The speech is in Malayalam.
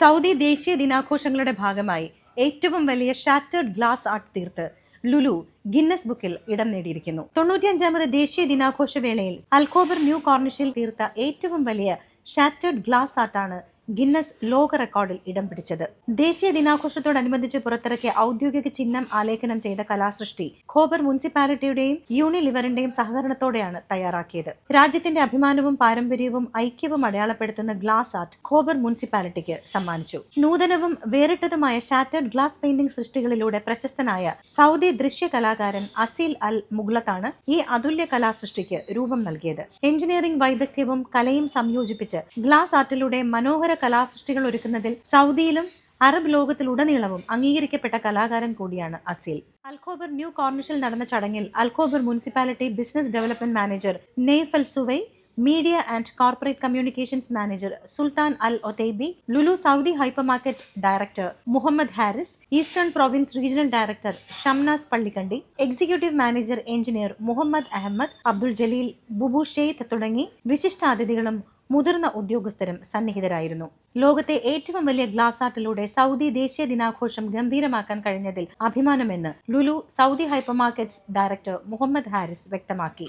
സൗദി ദേശീയ ദിനാഘോഷങ്ങളുടെ ഭാഗമായി ഏറ്റവും വലിയ ഷാറ്റേർഡ് ഗ്ലാസ് ആർട്ട് തീർത്ത് ലുലു ഗിന്നസ് ബുക്കിൽ ഇടം നേടിയിരിക്കുന്നു. തൊണ്ണൂറ്റിയഞ്ചാമത് ദേശീയ ദിനാഘോഷ വേളയിൽ അൽക്കോബർ ന്യൂ കോർണിഷിൽ തീർത്ത ഏറ്റവും വലിയ ഷാറ്റേർഡ് ഗ്ലാസ് ആർട്ടാണ് ഗിന്നസ് ലോക റെക്കോർഡിൽ ഇടം പിടിച്ചത്. ദേശീയ ദിനാഘോഷത്തോടനുബന്ധിച്ച് പുറത്തിറക്കിയ ഔദ്യോഗിക ചിഹ്നം ആലേഖനം ചെയ്ത കലാസൃഷ്ടി ഖോബർ മുനിസിപ്പാലിറ്റിയുടെയും യൂണിലിവറിന്റെയും സഹകരണത്തോടെയാണ് തയ്യാറാക്കിയത്. രാജ്യത്തിന്റെ അഭിമാനവും പാരമ്പര്യവും ഐക്യവും അടയാളപ്പെടുത്തുന്ന ഗ്ലാസ് ആർട്ട് ഖോബർ മുനിസിപ്പാലിറ്റിക്ക് സമ്മാനിച്ചു. നൂതനവും വേറിട്ടതുമായ ഷാറ്റേർഡ് ഗ്ലാസ് പെയിന്റിംഗ് സൃഷ്ടികളിലൂടെ പ്രശസ്തനായ സൗദി ദൃശ്യ കലാകാരൻ അസീൽ അൽ മുഗ്ലത്താണ് ഈ അതുല്യ കലാസൃഷ്ടിക്ക് രൂപം നൽകിയത്. എഞ്ചിനീയറിംഗ് വൈദഗ്ധ്യവും കലയും സംയോജിപ്പിച്ച് ഗ്ലാസ് ആർട്ടിലൂടെ മനോഹര കലാസൃഷ്ടികൾ ഒരുക്കുന്നതിൽ സൗദിയിലും അറബ് ലോകത്തിലുടനീളവും അംഗീകരിക്കപ്പെട്ട കലാകാരൻ കൂടിയാണ് അസീൽ. അൽഖോബർ ന്യൂ കോർണിഷിൽ നടന്ന ചടങ്ങിൽ Al Khobar municipality business development manager Naifal Suwai media and corporate communications manager Sultan Al Otaibi Lulu Saudi hypermarket director Muhammad Haris eastern province regional director Shamnas Pallikkandi executive manager engineer Muhammad Ahmed Abdul Jaleel Bubshait തുടങ്ങി വിശിഷ്ടാതിഥികളും മുതിർന്ന ഉദ്യോഗസ്ഥരും സന്നിഹിതരായിരുന്നു. ലോകത്തെ ഏറ്റവും വലിയ ഗ്ലാസ് ആർട്ടിലൂടെ സൗദി ദേശീയ ദിനാഘോഷം ഗംഭീരമാക്കാൻ കഴിഞ്ഞതിൽ അഭിമാനമെന്ന് Lulu Saudi hypermarket director Muhammad Haris വ്യക്തമാക്കി.